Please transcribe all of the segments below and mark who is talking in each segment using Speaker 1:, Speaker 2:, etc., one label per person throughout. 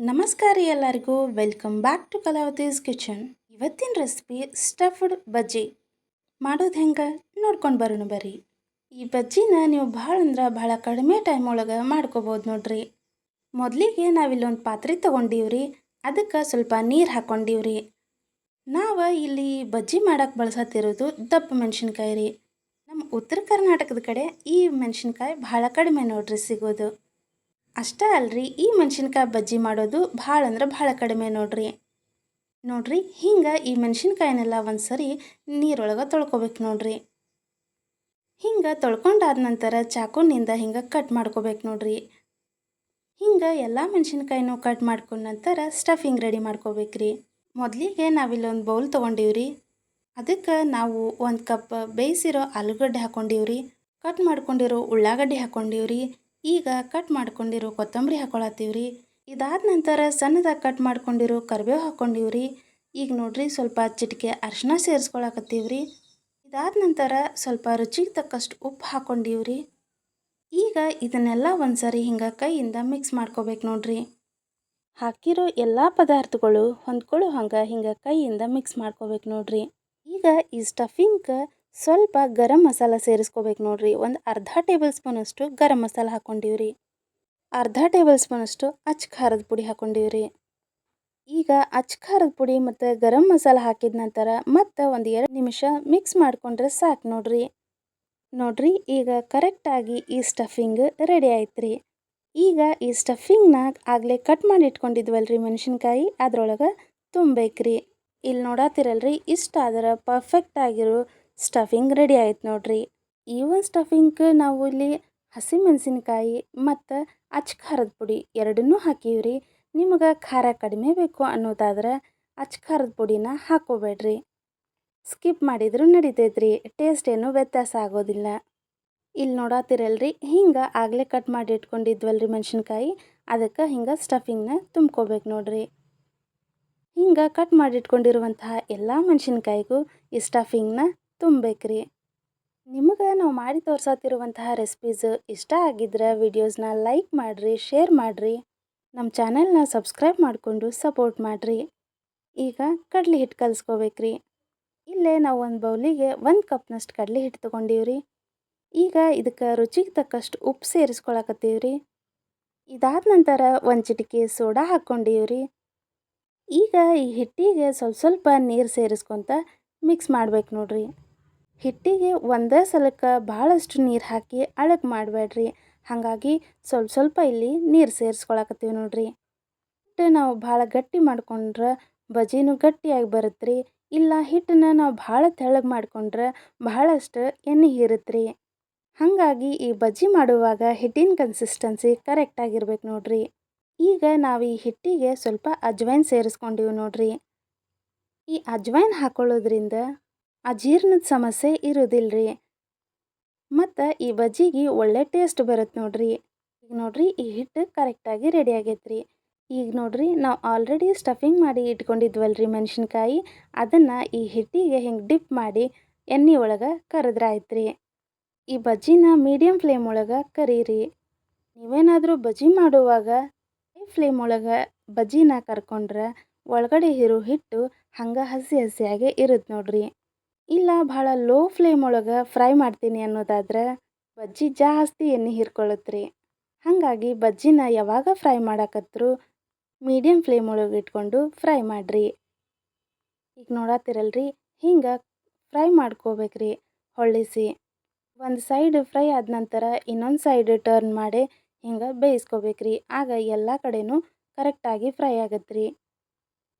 Speaker 1: ನಮಸ್ಕಾರ ಎಲ್ಲರಿಗೂ. Welcome back to Kalavati's kitchen ಇವತ್ತಿನ ರೆಸಿಪಿ ಸ್ಟಫ್ಡ್ ಬಜ್ಜಿ. ಮಾಡೋದು ಹೆಂಗೆ? ನೋಡ್ಕೊಂಡು ಬರೋಣ ಬರ್ರಿ. ಈ ಬಜ್ಜಿನ ನೀವು ಭಾಳ ಅಂದ್ರೆ ಭಾಳ ಕಡಿಮೆ ಟೈಮ್ ಒಳಗೆ ಮಾಡ್ಕೋಬೋದು ನೋಡ್ರಿ. ಮೊದಲಿಗೆ ನಾವಿಲ್ಲೊಂದು ಪಾತ್ರೆ ತೊಗೊಂಡೀವ್ರಿ. ಅದಕ್ಕೆ ಸ್ವಲ್ಪ ನೀರು ಹಾಕ್ಕೊಂಡೀವ್ರಿ ನಾವು ಇಲ್ಲಿ ಬಜ್ಜಿ ಮಾಡಕ್ಕೆ ಬಳಸತ್ತಿರೋದು ದಪ್ಪ ಮೆಣಸಿನ್ಕಾಯಿ ರೀ. ನಮ್ಮ ಉತ್ತರ ಕರ್ನಾಟಕದ ಕಡೆ ಈ ಮೆಣಸಿನ್ಕಾಯಿ ಭಾಳ ಕಡಿಮೆ ನೋಡ್ರಿ ಸಿಗೋದು. ಅಷ್ಟೇ ಅಲ್ರಿ, ಈ ಮೆಣಸಿನ್ಕಾಯಿ ಬಜ್ಜಿ ಮಾಡೋದು ಭಾಳ ಅಂದ್ರೆ ಭಾಳ ಕಡಿಮೆ ನೋಡ್ರಿ. ನೋಡ್ರಿ, ಹಿಂಗೆ ಈ ಮೆಣಸಿನ್ಕಾಯಿನೆಲ್ಲ ಒಂದು ಸರಿ ನೀರೊಳಗೆ ತೊಳ್ಕೊಬೇಕು ನೋಡ್ರಿ. ಹಿಂಗೆ ತೊಳ್ಕೊಂಡಾದ ನಂತರ ಚಾಕುನಿಂದ ಹಿಂಗೆ ಕಟ್ ಮಾಡ್ಕೋಬೇಕು ನೋಡ್ರಿ. ಹಿಂಗೆ ಎಲ್ಲ ಮೆಣಸಿನ್ಕಾಯಿನೂ ಕಟ್ ಮಾಡ್ಕೊಂಡ ನಂತರ ಸ್ಟಫಿಂಗ್ ರೆಡಿ ಮಾಡ್ಕೋಬೇಕ್ರಿ. ಮೊದಲಿಗೆ ನಾವಿಲ್ಲೊಂದು ಬೌಲ್ ತೊಗೊಂಡೀವ್ರಿ. ಅದಕ್ಕೆ ನಾವು ಒಂದು ಕಪ್ ಬೇಯಿಸಿರೋ ಆಲೂಗಡ್ಡೆ ಹಾಕ್ಕೊಂಡೀವ್ರಿ ಕಟ್ ಮಾಡ್ಕೊಂಡಿರೋ ಉಳ್ಳಾಗಡ್ಡೆ ಹಾಕ್ಕೊಂಡೀವ್ರಿ ಈಗ ಕಟ್ ಮಾಡ್ಕೊಂಡಿರೋ ಕೊತ್ತಂಬರಿ ಹಾಕೊಳತ್ತೀವ್ರಿ. ಇದಾದ ನಂತರ ಸಣ್ಣದಾಗಿ ಕಟ್ ಮಾಡ್ಕೊಂಡಿರೋ ಕರಿಬೇವು ಹಾಕ್ಕೊಂಡಿವ್ರಿ ಈಗ ನೋಡ್ರಿ ಸ್ವಲ್ಪ ಚಿಟಿಕೆ ಅರಿಶಿನ ಸೇರಿಸ್ಕೊಳಕತ್ತೀವ್ರಿ. ಇದಾದ ನಂತರ ಸ್ವಲ್ಪ ರುಚಿಗೆ ತಕ್ಕಷ್ಟು ಉಪ್ಪು ಹಾಕ್ಕೊಂಡಿವ್ರಿ ಈಗ ಇದನ್ನೆಲ್ಲ ಒಂದ್ಸರಿ ಹಿಂಗೆ ಕೈಯಿಂದ ಮಿಕ್ಸ್ ಮಾಡ್ಕೋಬೇಕು ನೋಡ್ರಿ. ಹಾಕಿರೋ ಎಲ್ಲ ಪದಾರ್ಥಗಳು ಹೊಂದ್ಕೊಳ್ಳೋ ಹಂಗೆ ಹಿಂಗೆ ಕೈಯಿಂದ ಮಿಕ್ಸ್ ಮಾಡ್ಕೋಬೇಕು ನೋಡ್ರಿ. ಈಗ ಈ ಸ್ಟಫಿಂಗ್ ಸ್ವಲ್ಪ ಗರಂ ಮಸಾಲ ಸೇರಿಸ್ಕೋಬೇಕು ನೋಡ್ರಿ. ಒಂದು ಅರ್ಧ ಟೇಬಲ್ ಸ್ಪೂನಷ್ಟು ಗರಂ ಮಸಾಲ ಹಾಕ್ಕೊಂಡಿವ್ರಿ. ಅರ್ಧ ಟೇಬಲ್ ಸ್ಪೂನಷ್ಟು ಅಚ್ಚ ಖಾರದ ಪುಡಿ ಹಾಕ್ಕೊಂಡಿವ್ರಿ. ಈಗ ಅಚ್ಚ ಖಾರದ ಪುಡಿ ಮತ್ತು ಗರಂ ಮಸಾಲ ಹಾಕಿದ ನಂತರ ಮತ್ತೆ ಒಂದು ಎರಡು ನಿಮಿಷ ಮಿಕ್ಸ್ ಮಾಡಿಕೊಂಡ್ರೆ ಸಾಕು ನೋಡ್ರಿ. ನೋಡ್ರಿ, ಈಗ ಕರೆಕ್ಟಾಗಿ ಈ ಸ್ಟಫಿಂಗ್ ರೆಡಿ ಆಯ್ತು ರೀ ಈಗ ಈ ಸ್ಟಫಿಂಗ್ನ ಆಗಲೇ ಕಟ್ ಮಾಡಿ ಇಟ್ಕೊಂಡಿದ್ವಲ್ರಿ ಮೆಣಸಿನ್ಕಾಯಿ. ಅದ್ರೊಳಗೆ ತುಂಬಬೇಕ್ರಿ. ಇಲ್ಲಿ ನೋಡತ್ತಿರಲ್ರಿ ಇಷ್ಟ ಆದ್ರೆ ಪರ್ಫೆಕ್ಟ್ ಆಗಿರೋ ಸ್ಟಫಿಂಗ್ ರೆಡಿ ಆಯ್ತು ನೋಡ್ರಿ. ಈ ಒಂದು ಸ್ಟಫಿಂಗ್ ನಾವು ಇಲ್ಲಿ ಹಸಿಮೆಣಸಿನ್ಕಾಯಿ ಮತ್ತು ಅಚ್ಚ ಖಾರದ ಪುಡಿ ಎರಡನ್ನೂ ಹಾಕೀವ್ರಿ. ನಿಮಗೆ ಖಾರ ಕಡಿಮೆ ಬೇಕು ಅನ್ನೋದಾದ್ರೆ ಅಚ್ಚ ಖಾರದ ಪುಡಿನ ಹಾಕೋಬೇಡ್ರಿ. ಸ್ಕಿಪ್ ಮಾಡಿದರೂ ನಡಿತೈತ್ರಿ ಟೇಸ್ಟ್ ಏನು ವ್ಯತ್ಯಾಸ ಆಗೋದಿಲ್ಲ. ಇಲ್ಲಿ ನೋಡತ್ತಿರಲ್ರಿ ಹಿಂಗೆ ಆಗಲೇ ಕಟ್ ಮಾಡಿ ಇಟ್ಕೊಂಡಿದ್ವಲ್ರಿ ಮೆಣಸಿನ್ಕಾಯಿ, ಅದಕ್ಕೆ ಹಿಂಗೆ ಸ್ಟಫಿಂಗ್ನ ತುಂಬ್ಕೋಬೇಕು ನೋಡ್ರಿ. ಹಿಂಗೆ ಕಟ್ ಮಾಡಿ ಇಟ್ಕೊಂಡಿರುವಂತಹ ಎಲ್ಲ ಮೆಣಸಿನ್ಕಾಯಿಗೂ ಈ ಸ್ಟಫಿಂಗ್ನ ತುಂಬಬೇಕ್ರಿ. ನಿಮಗೆ ನಾವು ಮಾಡಿ ತೋರ್ಸತ್ತಿರುವಂತಹ ರೆಸಿಪೀಸ್ ಇಷ್ಟ ಆಗಿದ್ರೆ ವಿಡಿಯೋಸ್ನ ಲೈಕ್ ಮಾಡಿರಿ ಶೇರ್ ಮಾಡಿರಿ. ನಮ್ಮ ಚಾನೆಲ್ನ ಸಬ್ಸ್ಕ್ರೈಬ್ ಮಾಡಿಕೊಂಡು ಸಪೋರ್ಟ್ ಮಾಡಿರಿ. ಈಗ ಕಡಲೆ ಹಿಟ್ಟು ಕಲಿಸ್ಕೋಬೇಕ್ರಿ. ಇಲ್ಲೇ ನಾವು ಒಂದು ಬೌಲಿಗೆ ಒಂದು ಕಪ್ನಷ್ಟು ಕಡಲೆ ಹಿಟ್ಟು ತೊಗೊಂಡೀವ್ರಿ. ಈಗ ಇದಕ್ಕೆ ರುಚಿಗೆ ತಕ್ಕಷ್ಟು ಉಪ್ಪು ಸೇರಿಸ್ಕೊಳಕತ್ತೀವ್ರಿ. ಇದಾದ ನಂತರ ಒಂದು ಚಿಟಿಕೆ ಸೋಡಾ ಹಾಕ್ಕೊಂಡೀವ್ರಿ. ಈಗ ಈ ಹಿಟ್ಟಿಗೆ ಸ್ವಲ್ಪ ಸ್ವಲ್ಪ ನೀರು ಸೇರಿಸ್ಕೊತ ಮಿಕ್ಸ್ ಮಾಡ್ಬೇಕು ನೋಡ್ರಿ. ಹಿಟ್ಟಿಗೆ ಒಂದೇ ಸಲಕ್ಕೆ ಭಾಳಷ್ಟು ನೀರು ಹಾಕಿ ಅಳಗೆ ಮಾಡಬೇಡ್ರಿ ಹಾಗಾಗಿ ಸ್ವಲ್ಪ ಸ್ವಲ್ಪ ಇಲ್ಲಿ ನೀರು ಸೇರಿಸ್ಕೊಳಕತ್ತೀವಿ ನೋಡ್ರಿ. ಹಿಟ್ಟು ನಾವು ಭಾಳ ಗಟ್ಟಿ ಮಾಡ್ಕೊಂಡ್ರೆ ಬಜ್ಜಿನೂ ಗಟ್ಟಿಯಾಗಿ ಬರುತ್ತೆ ಇಲ್ಲ ಹಿಟ್ಟನ್ನ ನಾವು ಭಾಳ ತೆಳ್ಳಗೆ ಮಾಡ್ಕೊಂಡ್ರೆ ಭಾಳಷ್ಟು ಎಣ್ಣೆ ಹೀರುತ್ತೆ ರೀ ಹಾಗಾಗಿ ಈ ಬಜ್ಜಿ ಮಾಡುವಾಗ ಹಿಟ್ಟಿನ ಕನ್ಸಿಸ್ಟೆನ್ಸಿ ಕರೆಕ್ಟಾಗಿರ್ಬೇಕು ನೋಡ್ರಿ. ಈಗ ನಾವು ಈ ಹಿಟ್ಟಿಗೆ ಸ್ವಲ್ಪ ಅಜ್ವೈನ್ ಸೇರಿಸ್ಕೊಂಡಿವಿ ನೋಡ್ರಿ. ಈ ಅಜ್ವೈನ್ ಹಾಕೊಳ್ಳೋದ್ರಿಂದ ಅಜೀರ್ಣದ ಸಮಸ್ಯೆ ಇರೋದಿಲ್ಲ ರೀ ಮತ್ತು ಈ ಬಜ್ಜಿಗೆ ಒಳ್ಳೆ ಟೇಸ್ಟ್ ಬರುತ್ತೆ ನೋಡ್ರಿ. ಈಗ ನೋಡ್ರಿ ಈ ಹಿಟ್ಟು ಕರೆಕ್ಟಾಗಿ ರೆಡಿ ಆಗೈತೆ ರೀ ಈಗ ನೋಡ್ರಿ ನಾವು ಆಲ್ರೆಡಿ ಸ್ಟಫಿಂಗ್ ಮಾಡಿ ಇಟ್ಕೊಂಡಿದ್ವಲ್ರಿ ಮೆಣಸಿನ್ಕಾಯಿ. ಅದನ್ನು ಈ ಹಿಟ್ಟಿಗೆ ಹಿಂಗೆ ಡಿಪ್ ಮಾಡಿ ಎಣ್ಣೆ ಒಳಗೆ ಕರೆದ್ರಾಯ್ತು ರೀ ಈ ಬಜ್ಜಿನ ಮೀಡಿಯಮ್ ಫ್ಲೇಮ್ ಒಳಗೆ ಕರೀರಿ. ನೀವೇನಾದರೂ ಬಜ್ಜಿ ಮಾಡುವಾಗ ಹೈ ಫ್ಲೇಮ್ ಒಳಗೆ ಬಜ್ಜಿನ ಕರ್ಕೊಂಡ್ರೆ ಒಳಗಡೆ ಇರೋ ಹಿಟ್ಟು ಹಂಗೆ ಹಸಿ ಹಸಿಯಾಗೆ ಇರುತ್ತೆ ನೋಡ್ರಿ. ಇಲ್ಲ, ಭಾಳ ಲೋ ಫ್ಲೇಮ್ ಒಳಗೆ ಫ್ರೈ ಮಾಡ್ತೀನಿ ಅನ್ನೋದಾದ್ರೆ ಬಜ್ಜಿ ಜಾಸ್ತಿ ಎಣ್ಣೆ ಹೀರ್ಕೊಳ್ಳುತ್ತೆ ರೀ ಹಾಗಾಗಿ ಬಜ್ಜಿನ ಯಾವಾಗ ಫ್ರೈ ಮಾಡಕತ್ರು ಮೀಡಿಯಮ್ ಫ್ಲೇಮ್ ಒಳಗೆ ಇಟ್ಕೊಂಡು ಫ್ರೈ ಮಾಡಿರಿ. ಈಗ ನೋಡತ್ತಿರಲ್ರಿ ಹಿಂಗೆ ಫ್ರೈ ಮಾಡ್ಕೋಬೇಕ್ರಿ ಹೊಳ್ಳಿಸಿ. ಒಂದು ಸೈಡ್ ಫ್ರೈ ಆದ ನಂತರ ಇನ್ನೊಂದು ಸೈಡ್ ಟರ್ನ್ ಮಾಡಿ ಹಿಂಗೆ ಬೇಯಿಸ್ಕೋಬೇಕ್ರಿ. ಆಗ ಎಲ್ಲ ಕಡೆಯೂ ಕರೆಕ್ಟಾಗಿ ಫ್ರೈ ಆಗತ್ತೆ ರೀ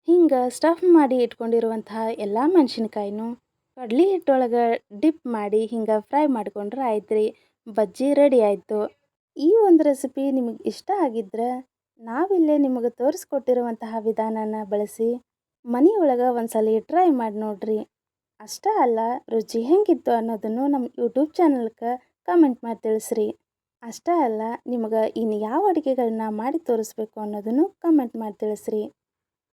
Speaker 1: ಹಿಂಗೆ ಸ್ಟಫ್ ಮಾಡಿ ಇಟ್ಕೊಂಡಿರುವಂತಹ ಎಲ್ಲ ಮೆಣಸಿನ್ಕಾಯಿನೂ ಕಡ್ಲಿ ಹಿಟ್ಟೊಳಗೆ ಡಿಪ್ ಮಾಡಿ ಹಿಂಗೆ ಫ್ರೈ ಮಾಡ್ಕೊಂಡ್ರೆ ಆಯ್ತು ರೀ ಬಜ್ಜಿ ರೆಡಿ ಆಯಿತು. ಈ ಒಂದು ರೆಸಿಪಿ ನಿಮಗೆ ಇಷ್ಟ ಆಗಿದ್ರೆ ನಾವಿಲ್ಲೇ ನಿಮಗೆ ತೋರಿಸ್ಕೊಟ್ಟಿರುವಂತಹ ವಿಧಾನನ ಬಳಸಿ ಮನೆಯೊಳಗೆ ಒಂದ್ಸಲ ಟ್ರೈ ಮಾಡಿ ನೋಡ್ರಿ. ಅಷ್ಟೇ ಅಲ್ಲ, ರುಚಿ ಹೆಂಗಿತ್ತು ಅನ್ನೋದನ್ನು ನಮ್ಮ ಯೂಟ್ಯೂಬ್ ಚಾನಲ್ಗೆ ಕಮೆಂಟ್ ಮಾಡಿ ತಿಳಿಸ್ರಿ. ಅಷ್ಟೇ ಅಲ್ಲ, ನಿಮಗೆ ಇನ್ನು ಯಾವ ಅಡುಗೆಗಳನ್ನ ಮಾಡಿ ತೋರಿಸ್ಬೇಕು ಅನ್ನೋದನ್ನು ಕಮೆಂಟ್ ಮಾಡಿ ತಿಳಿಸ್ರಿ.